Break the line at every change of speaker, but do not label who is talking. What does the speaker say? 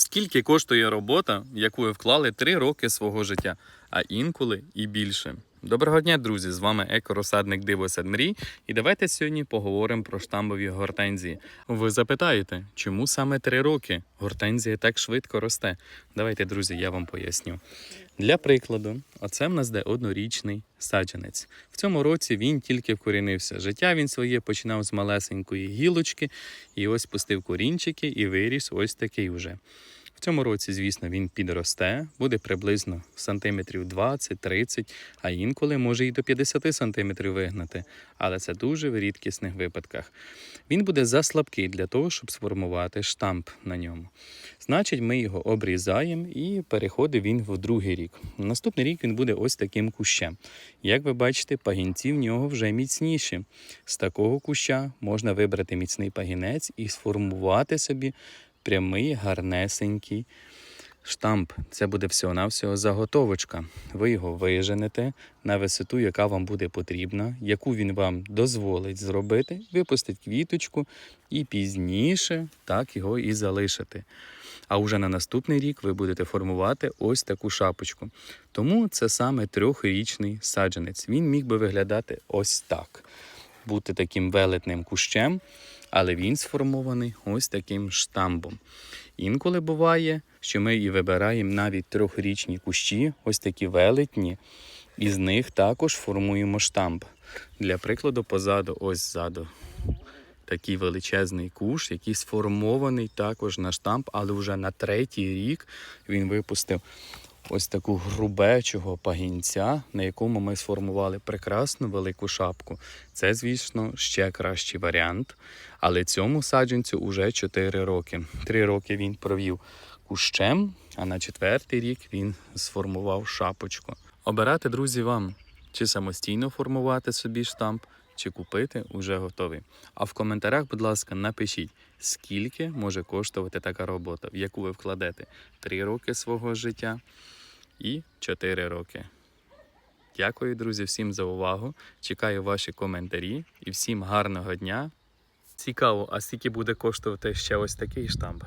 Скільки коштує робота, яку ви вклали 3 роки свого життя, а інколи і більше? Доброго дня, друзі! З вами екорозсадник Дивосад Мрій. І давайте сьогодні поговоримо про штамбові гортензії. Ви запитаєте, чому саме 3 роки гортензія так швидко росте? Давайте, друзі, я вам поясню. Для прикладу, оце в нас де однорічний саджанець. В цьому році він тільки вкорінився. Життя він своє починав з малесенької гілочки, і ось пустив корінчики і виріс ось такий вже. В цьому році, звісно, він підросте, буде приблизно сантиметрів 20-30, а інколи може і до 50 сантиметрів вигнати, але це дуже в рідкісних випадках. Він буде заслабкий для того, щоб сформувати штамп на ньому. Значить, ми його обрізаємо і переходить він в другий рік. Наступний рік він буде ось таким кущем. Як ви бачите, пагінці в нього вже міцніші. З такого куща можна вибрати міцний пагінець і сформувати собі прямий гарнесенький штамп. Це буде всього-навсього заготовочка. Ви його виженете на висоту, яка вам буде потрібна, яку він вам дозволить зробити, випустить квіточку і пізніше так його і залишити. А вже на наступний рік ви будете формувати ось таку шапочку. Тому це саме трьохрічний саджанець. Він міг би виглядати ось так, бути таким велетним кущем, але він сформований ось таким штамбом. Інколи буває, що ми і вибираємо навіть трьохрічні кущі, ось такі велетні, і з них також формуємо штамп. Для прикладу, позаду, ось ззаду. Такий величезний куш, який сформований також на штамп, але вже на третій рік він випустив ось таку грубечого пагінця, на якому ми сформували прекрасну велику шапку. Це, звісно, ще кращий варіант. Але цьому саджанцю вже 4 роки. 3 роки він провів кущем, а на четвертий рік він сформував шапочку. Обирати, друзі, вам чи самостійно формувати собі штамп, чи купити уже готовий. А в коментарях, будь ласка, напишіть, скільки може коштувати така робота, в яку ви вкладете 3 роки свого життя і 4 роки. Дякую, друзі, всім за увагу. Чекаю ваші коментарі і всім гарного дня. Цікаво, а скільки буде коштувати ще ось такий штамп?